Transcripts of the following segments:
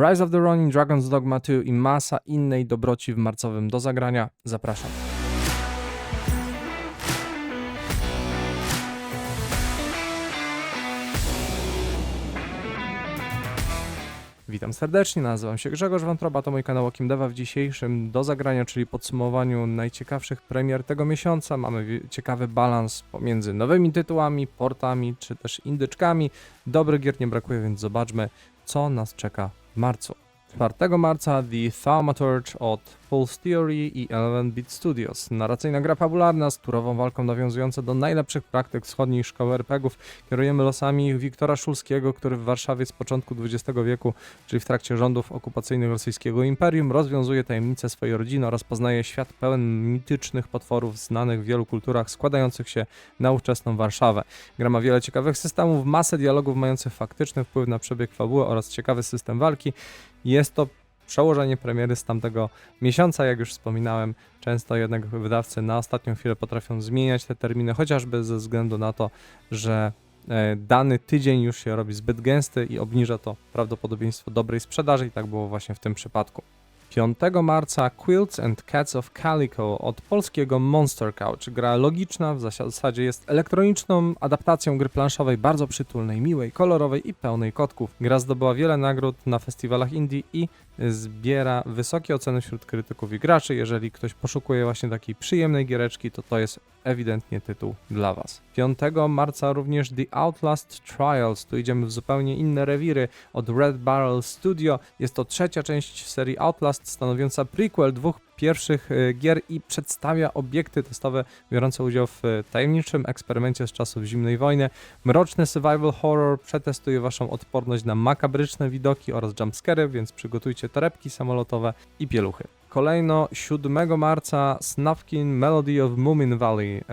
Rise of the Ronin, Dragon's Dogma 2 i masa innej dobroci w marcowym do zagrania. Zapraszam. Witam serdecznie, nazywam się Grzegorz Wątroba, to mój kanał Okim Deva. W dzisiejszym do zagrania, czyli podsumowaniu najciekawszych premier tego miesiąca, mamy ciekawy balans pomiędzy nowymi tytułami, portami czy też indyczkami. Dobrych gier nie brakuje, więc zobaczmy, co nas czeka marcu. 4 marca The Thaumaturge od Pulse Theory i 11-Bit Studios. Narracyjna gra fabularna z turową walką nawiązująca do najlepszych praktyk wschodniej szkoły RPGów. Kierujemy losami Wiktora Szulskiego, który w Warszawie z początku XX wieku, czyli w trakcie rządów okupacyjnych rosyjskiego imperium, rozwiązuje tajemnice swojej rodziny oraz poznaje świat pełen mitycznych potworów znanych w wielu kulturach, składających się na ówczesną Warszawę. Gra ma wiele ciekawych systemów, masę dialogów mających faktyczny wpływ na przebieg fabuły oraz ciekawy system walki. Jest to przełożenie premiery z tamtego miesiąca, jak już wspominałem. Często jednak wydawcy na ostatnią chwilę potrafią zmieniać te terminy, chociażby ze względu na to, że e, dany tydzień już się robi zbyt gęsty i obniża to prawdopodobieństwo dobrej sprzedaży i tak było właśnie w tym przypadku. 5 marca Quilts and Cats of Calico od polskiego Monster Couch. Gra logiczna, w zasadzie jest elektroniczną adaptacją gry planszowej, bardzo przytulnej, miłej, kolorowej i pełnej kotków. Gra zdobyła wiele nagród na festiwalach indie i zbiera wysokie oceny wśród krytyków i graczy. Jeżeli ktoś poszukuje właśnie takiej przyjemnej giereczki, to to jest ewidentnie tytuł dla Was. 5 marca również The Outlast Trials. Tu idziemy w zupełnie inne rewiry od Red Barrel Studio. Jest to trzecia część serii Outlast, stanowiąca prequel dwóch pierwszych e, gier i przedstawia obiekty testowe biorące udział w e, tajemniczym eksperymencie z czasów zimnej wojny. Mroczny survival horror przetestuje waszą odporność na makabryczne widoki oraz jumpscary, więc przygotujcie torebki samolotowe i pieluchy. Kolejno 7 marca Snufkin Melody of Moomin Valley.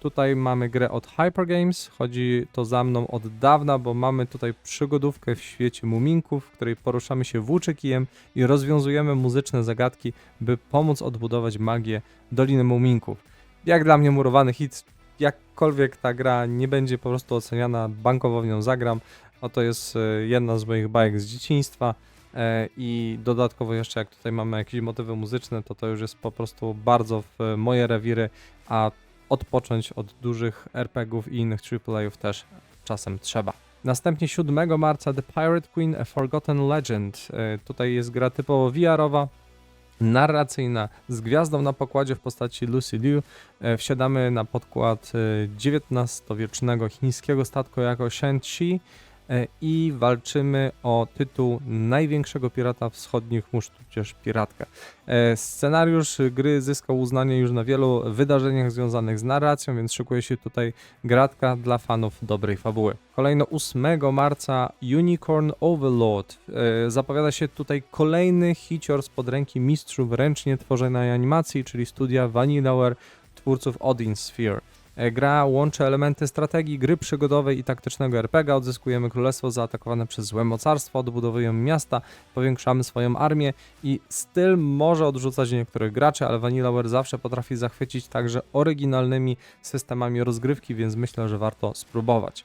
Tutaj mamy grę od Hyper Games. Chodzi to za mną od dawna, bo mamy tutaj przygodówkę w świecie muminków, w której poruszamy się włóczykijem i rozwiązujemy muzyczne zagadki, by pomóc odbudować magię Doliny Muminków. Jak dla mnie murowany hit, jakkolwiek ta gra nie będzie po prostu oceniana, bankowo w nią zagram. Oto jest e, jedna z moich bajek z dzieciństwa. E, I dodatkowo jeszcze jak tutaj mamy jakieś motywy muzyczne, to to już jest po prostu bardzo w e, moje rewiry, a odpocząć od dużych RPGów i innych AAA-ów też czasem trzeba. Następnie 7 marca The Pirate Queen A Forgotten Legend. E, Tutaj jest gra typowo VR-owa, narracyjna, z gwiazdą na pokładzie w postaci Lucy Liu. E, Wsiadamy na podkład e, XIX-wiecznego chińskiego statku jako Shen-Chi e, i walczymy o tytuł największego pirata wschodnich mórz, tudzież piratkę. E, Scenariusz gry zyskał uznanie już na wielu wydarzeniach związanych z narracją, więc szykuje się tutaj gratka dla fanów dobrej fabuły. Kolejno 8 marca Unicorn Overlord. E, Zapowiada się tutaj kolejny hicior spod ręki mistrzów ręcznie tworzonej animacji, czyli studia Vanillaware twórców Odin Sphere. E, Gra łączy elementy strategii, gry przygodowej i taktycznego RPG. Odzyskujemy królestwo zaatakowane przez złe mocarstwo, odbudowujemy miasta, powiększamy swoją armię i styl może odrzucać niektórych graczy, ale Vanillaware zawsze potrafi zachwycić także oryginalnymi systemami rozgrywki, więc myślę, że warto spróbować.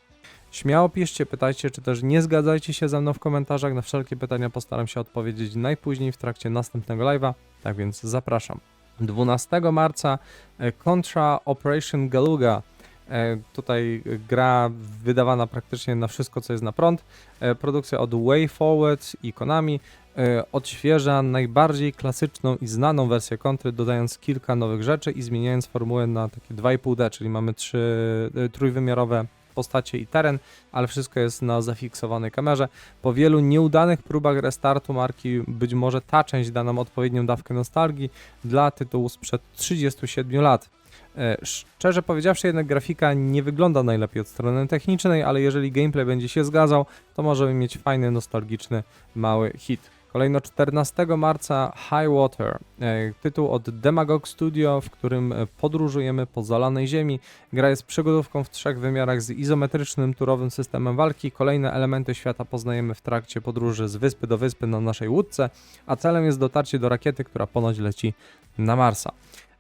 Śmiało piszcie, pytajcie, czy też nie zgadzajcie się ze mną w komentarzach. Na wszelkie pytania postaram się odpowiedzieć najpóźniej w trakcie następnego live'a, tak więc zapraszam. 12 marca e, Contra Operation Galuga. E, Tutaj gra wydawana praktycznie na wszystko, co jest na prąd. E, Produkcja od Way Forward i Konami odświeża najbardziej klasyczną i znaną wersję kontry, dodając kilka nowych rzeczy i zmieniając formułę na takie 2,5D, czyli mamy trzy trójwymiarowe postacie i teren, ale wszystko jest na zafiksowanej kamerze. Po wielu nieudanych próbach restartu marki, być może ta część da nam odpowiednią dawkę nostalgii dla tytułu sprzed 37 lat. E, Szczerze powiedziawszy, jednak grafika nie wygląda najlepiej od strony technicznej, ale jeżeli gameplay będzie się zgadzał, to możemy mieć fajny, nostalgiczny, mały hit. Kolejno 14 marca High Water, e, tytuł od Demagog Studio, w którym e, podróżujemy po zalanej ziemi. Gra jest przygodówką w trzech wymiarach z izometrycznym turowym systemem walki. Kolejne elementy świata poznajemy w trakcie podróży z wyspy do wyspy na naszej łódce, a celem jest dotarcie do rakiety, która ponoć leci na Marsa.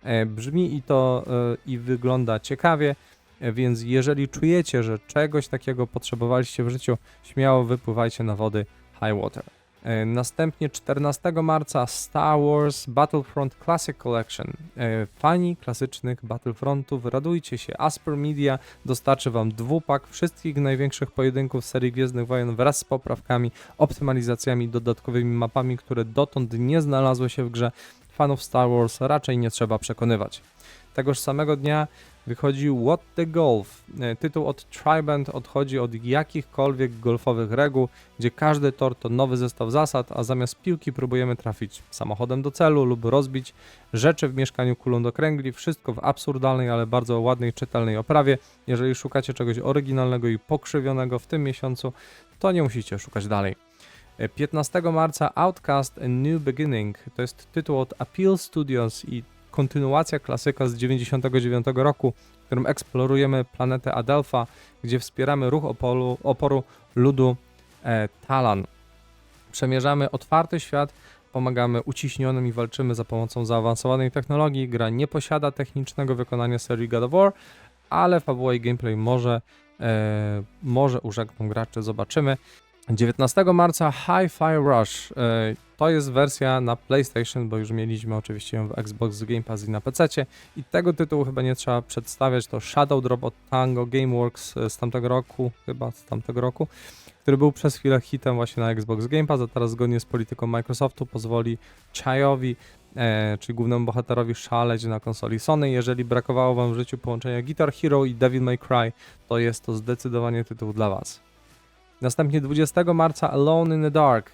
E, Brzmi i to i wygląda ciekawie, więc jeżeli czujecie, że czegoś takiego potrzebowaliście w życiu, śmiało wypływajcie na wody High Water. E, Następnie 14 marca Star Wars Battlefront Classic Collection. E, Fani klasycznych Battlefrontów, radujcie się. Asper Media dostarczy Wam dwupak wszystkich największych pojedynków serii Gwiezdnych Wojen wraz z poprawkami, optymalizacjami, dodatkowymi mapami, które dotąd nie znalazły się w grze. Fanów Star Wars raczej nie trzeba przekonywać. Tegoż samego dnia wychodzi What the Golf. E, Tytuł od Triband odchodzi od jakichkolwiek golfowych reguł, gdzie każdy tor to nowy zestaw zasad, a zamiast piłki próbujemy trafić samochodem do celu lub rozbić rzeczy w mieszkaniu kulą do kręgli. Wszystko w absurdalnej, ale bardzo ładnej, czytelnej oprawie. Jeżeli szukacie czegoś oryginalnego i pokrzywionego w tym miesiącu, to nie musicie szukać dalej. E, 15 marca Outcast A New Beginning to jest tytuł od Appeal Studios i kontynuacja klasyka z 99 roku, w którym eksplorujemy planetę Adelpha, gdzie wspieramy ruch oporu, oporu ludu e, Talan. Przemierzamy otwarty świat, pomagamy uciśnionym i walczymy za pomocą zaawansowanej technologii. Gra nie posiada technicznego wykonania serii God of War, ale fabuła i gameplay może, e, może urzekną graczy, zobaczymy. 19 marca Hi-Fi Rush. E, To jest wersja na PlayStation, bo już mieliśmy oczywiście ją w Xbox Game Pass i na PC. I tego tytułu chyba nie trzeba przedstawiać. To Shadow Drop od Tango Gameworks e, z tamtego roku, chyba z tamtego roku, który był przez chwilę hitem właśnie na Xbox Game Pass, a teraz zgodnie z polityką Microsoftu pozwoli Chayowi, e, czyli głównemu bohaterowi, szaleć na konsoli Sony. Jeżeli brakowało Wam w życiu połączenia Guitar Hero i Devil May Cry, to jest to zdecydowanie tytuł dla Was. Następnie 20 marca Alone in the Dark.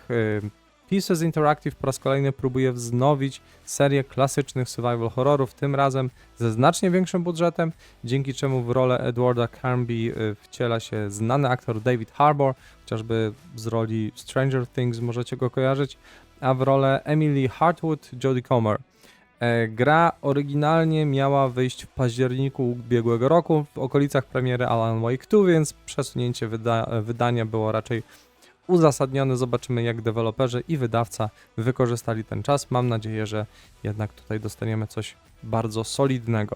Pieces Interactive po raz kolejny próbuje wznowić serię klasycznych survival horrorów, tym razem ze znacznie większym budżetem, dzięki czemu w rolę Edwarda Carnby y, wciela się znany aktor David Harbour, chociażby z roli Stranger Things możecie go kojarzyć, a w rolę Emily Hartwood Jodie Comer. E, Gra oryginalnie miała wyjść w październiku ubiegłego roku, w okolicach premiery Alan Wake 2, więc przesunięcie wyda wydania było raczej uzasadnione. Zobaczymy, jak deweloperzy i wydawca wykorzystali ten czas. Mam nadzieję, że jednak tutaj dostaniemy coś bardzo solidnego.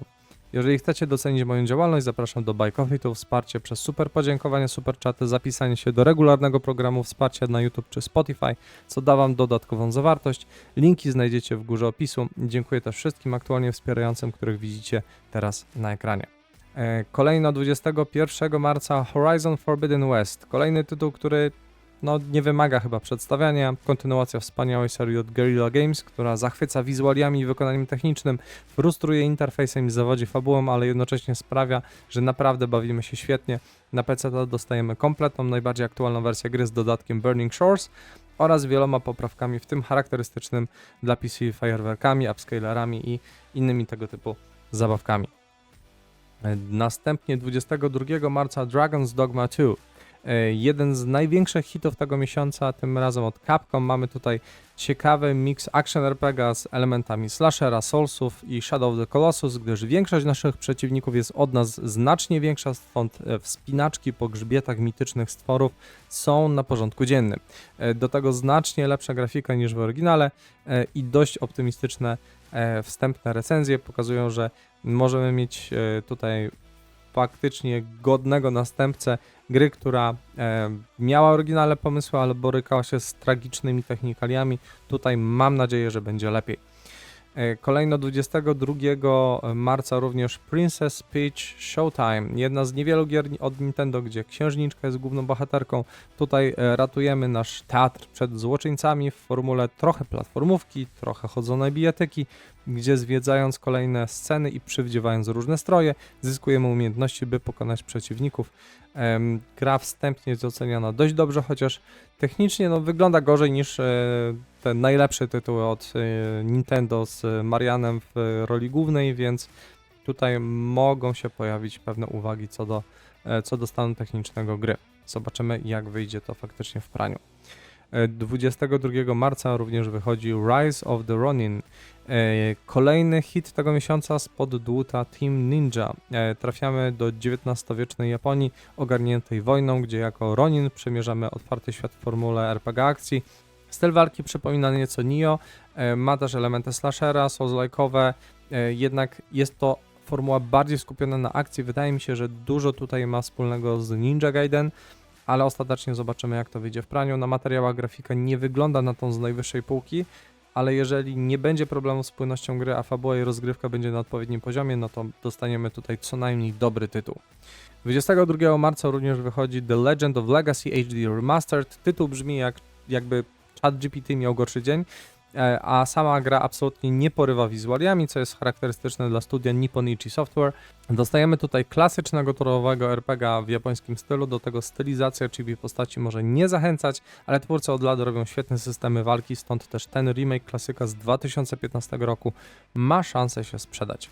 Jeżeli chcecie docenić moją działalność, zapraszam do Buy Coffee, to wsparcie przez super podziękowania, super czaty, zapisanie się do regularnego programu wsparcia na YouTube czy Spotify, co da Wam dodatkową zawartość. Linki znajdziecie w górze opisu. Dziękuję też wszystkim aktualnie wspierającym, których widzicie teraz na ekranie. E, Kolejno 21 marca Horizon Forbidden West. Kolejny tytuł, który no, nie wymaga chyba przedstawiania. Kontynuacja wspaniałej serii od Guerrilla Games, która zachwyca wizualiami i wykonaniem technicznym, frustruje interfejsem i zawodzi fabułą, ale jednocześnie sprawia, że naprawdę bawimy się świetnie. Na PC dostajemy kompletną, najbardziej aktualną wersję gry z dodatkiem Burning Shores oraz wieloma poprawkami, w tym charakterystycznym dla PC fajerwerkami, upscalerami i innymi tego typu zabawkami. Następnie 22 marca Dragon's Dogma 2. E, Jeden z największych hitów tego miesiąca, tym razem od Capcom. Mamy tutaj ciekawy mix action RPG z elementami slashera, soulsów i Shadow of the Colossus, gdyż większość naszych przeciwników jest od nas znacznie większa, stąd e, wspinaczki po grzbietach mitycznych stworów są na porządku dziennym. E, Do tego znacznie lepsza grafika niż w oryginale i dość optymistyczne wstępne recenzje pokazują, że możemy mieć tutaj faktycznie godnego następcę gry, która e, miała oryginalne pomysły, ale borykała się z tragicznymi technikaliami. Tutaj mam nadzieję, że będzie lepiej. E, Kolejno 22 marca również Princess Peach Showtime. Jedna z niewielu gier od Nintendo, gdzie księżniczka jest główną bohaterką. Tutaj e, ratujemy nasz teatr przed złoczyńcami w formule trochę platformówki, trochę chodzonej bijatyki, gdzie zwiedzając kolejne sceny i przywdziewając różne stroje, zyskujemy umiejętności, by pokonać przeciwników. Gra wstępnie jest oceniana dość dobrze, chociaż technicznie no, wygląda gorzej niż e, te najlepsze tytuły od e, Nintendo z Marianem w roli głównej, więc tutaj mogą się pojawić pewne uwagi co do, e, co do stanu technicznego gry. Zobaczymy, jak wyjdzie to faktycznie w praniu. E, 22 marca również wychodzi Rise of the Ronin. E, Kolejny hit tego miesiąca spod dłuta Team Ninja. E, Trafiamy do XIX-wiecznej Japonii ogarniętej wojną, gdzie jako Ronin przemierzamy otwarty świat w formule RPG akcji. Styl walki przypomina nieco Nioh, e, ma też elementy slashera, souls-like'owe, e, jednak jest to formuła bardziej skupiona na akcji. Wydaje mi się, że dużo tutaj ma wspólnego z Ninja Gaiden, ale ostatecznie zobaczymy jak to wyjdzie w praniu. Na materiałach grafika nie wygląda na tą z najwyższej półki, ale jeżeli nie będzie problemu z płynnością gry, a fabuła i rozgrywka będzie na odpowiednim poziomie, no to dostaniemy tutaj co najmniej dobry tytuł. 22 marca również wychodzi The Legend of Legacy HD Remastered. Tytuł brzmi jak jakby ChatGPT miał gorszy dzień, a sama gra absolutnie nie porywa wizualiami, co jest charakterystyczne dla studia Nipponichi Software. Dostajemy tutaj klasycznego torowego RPG w japońskim stylu, do tego stylizacja chibi postaci może nie zachęcać, ale twórcy od lat robią świetne systemy walki, stąd też ten remake klasyka z 2015 roku ma szansę się sprzedać.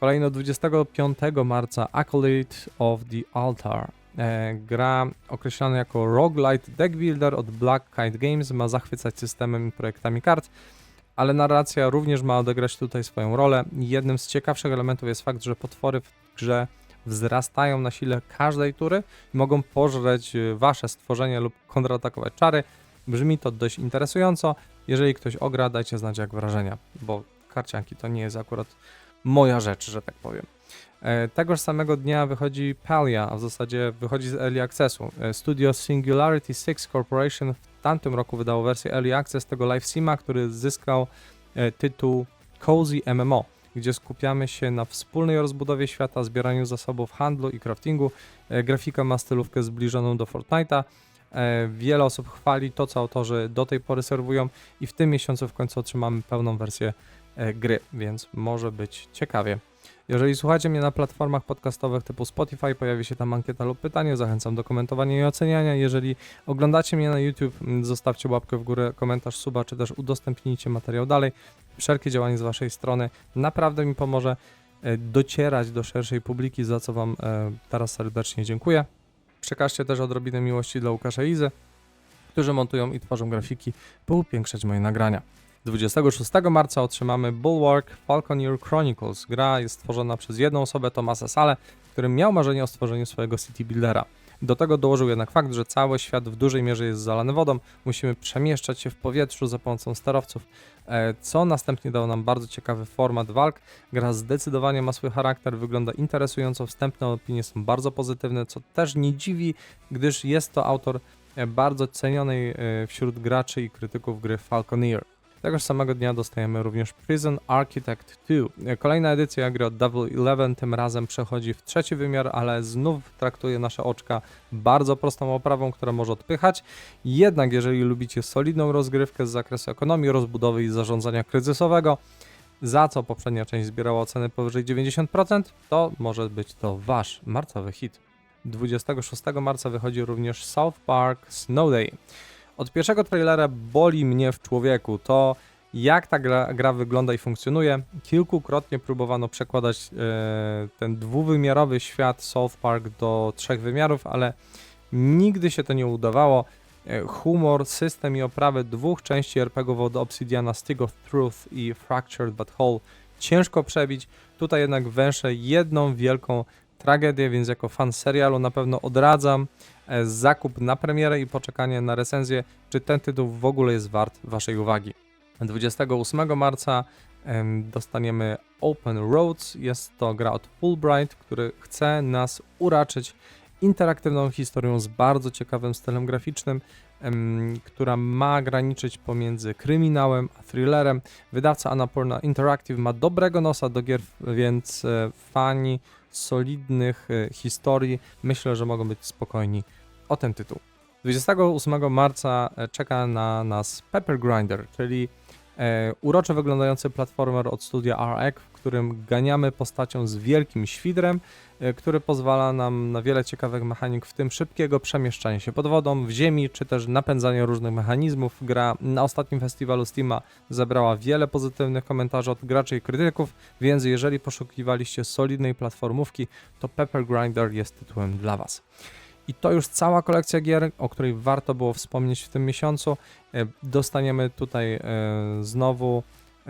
Kolejno 25 marca Acolyte of the Altar. E, gra określana jako roguelite deck builder od Black Kite Games ma zachwycać systemem i projektami kart, ale narracja również ma odegrać tutaj swoją rolę. Jednym z ciekawszych elementów jest fakt, że potwory w grze wzrastają na sile każdej tury i mogą pożreć e, wasze stworzenie lub kontratakować czary. Brzmi to dość interesująco. Jeżeli ktoś ogra, dajcie znać jak wrażenia, bo karcianki to nie jest akurat moja rzecz, że tak powiem. E, Tegoż samego dnia wychodzi Palia, a w zasadzie wychodzi z Early Accessu. E, Studio Singularity 6 Corporation w tamtym roku wydało wersję Early Access tego Live Sima, który zyskał e, tytuł Cozy MMO, gdzie skupiamy się na wspólnej rozbudowie świata, zbieraniu zasobów handlu i craftingu. Grafika ma stylówkę zbliżoną do Fortnite'a. Wiele osób chwali to, co autorzy do tej pory serwują i w tym miesiącu w końcu otrzymamy pełną wersję gry, więc może być ciekawie. Jeżeli słuchacie mnie na platformach podcastowych typu Spotify, pojawi się tam ankieta lub pytanie, zachęcam do komentowania i oceniania. Jeżeli oglądacie mnie na YouTube, m, zostawcie łapkę w górę, komentarz, suba, czy też udostępnijcie materiał dalej. Wszelkie działanie z Waszej strony naprawdę mi pomoże e, docierać do szerszej publiki, za co Wam e, teraz serdecznie dziękuję. Przekażcie też odrobinę miłości dla Łukasza i Izy, którzy montują i tworzą grafiki, by upiększać moje nagrania. 26 marca otrzymamy Bulwark Falconeer Chronicles. Gra jest stworzona przez jedną osobę, Tomasa Sale, który miał marzenie o stworzeniu swojego city buildera. Do tego dołożył jednak fakt, że cały świat w dużej mierze jest zalany wodą. Musimy przemieszczać się w powietrzu za pomocą sterowców, e, co następnie dało nam bardzo ciekawy format walk. Gra zdecydowanie ma swój charakter, wygląda interesująco, wstępne opinie są bardzo pozytywne, co też nie dziwi, gdyż jest to autor e, bardzo cenionej e, wśród graczy i krytyków gry Falconeer. Tegoż samego dnia dostajemy również Prison Architect 2. Kolejna edycja gry od Double Eleven tym razem przechodzi w trzeci wymiar, ale znów traktuje nasze oczka bardzo prostą oprawą, która może odpychać. Jednak jeżeli lubicie solidną rozgrywkę z zakresu ekonomii, rozbudowy i zarządzania kryzysowego, za co poprzednia część zbierała oceny powyżej 90%, to może być to wasz marcowy hit. 26 marca wychodzi również South Park Snow Day. Od pierwszego trailera boli mnie w człowieku to, jak ta gra, gra wygląda i funkcjonuje. Kilkukrotnie próbowano przekładać e, ten dwuwymiarowy świat South Park do trzech wymiarów, ale nigdy się to nie udawało. E, humor, system i oprawę dwóch części RPGów od Obsidiana Stick of Truth i Fractured But Whole ciężko przebić. Tutaj jednak węszę jedną wielką tragedię, więc jako fan serialu na pewno odradzam e, zakup na premierę i poczekanie na recenzję, czy ten tytuł w ogóle jest wart Waszej uwagi. 28 marca em, dostaniemy Open Roads. Jest to gra od Fulbright, który chce nas uraczyć interaktywną historią z bardzo ciekawym stylem graficznym, która ma graniczyć pomiędzy kryminałem a thrillerem. Wydawca Annapurna Interactive ma dobrego nosa do gier, więc e, fani solidnych e, historii myślę, że mogą być spokojni o ten tytuł. 28 marca e, czeka na nas Pepper Grinder, czyli e, urocze wyglądający platformer od studia RX, którym ganiamy postacią z wielkim świdrem, e, który pozwala nam na wiele ciekawych mechanik, w tym szybkiego przemieszczania się pod wodą, w ziemi, czy też napędzania różnych mechanizmów. Gra na ostatnim festiwalu Steama zebrała wiele pozytywnych komentarzy od graczy i krytyków, więc jeżeli poszukiwaliście solidnej platformówki, to Pepper Grinder jest tytułem dla Was. I to już cała kolekcja gier, o której warto było wspomnieć w tym miesiącu. E, Dostaniemy tutaj e, znowu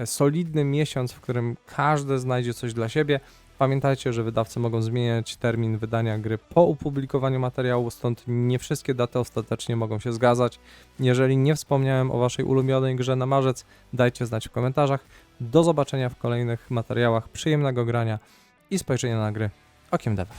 solidny miesiąc, w którym każdy znajdzie coś dla siebie. Pamiętajcie, że wydawcy mogą zmieniać termin wydania gry po opublikowaniu materiału, stąd nie wszystkie daty ostatecznie mogą się zgadzać. Jeżeli nie wspomniałem o Waszej ulubionej grze na marzec, dajcie znać w komentarzach. Do zobaczenia w kolejnych materiałach, przyjemnego grania i spojrzenia na gry okiem dewa.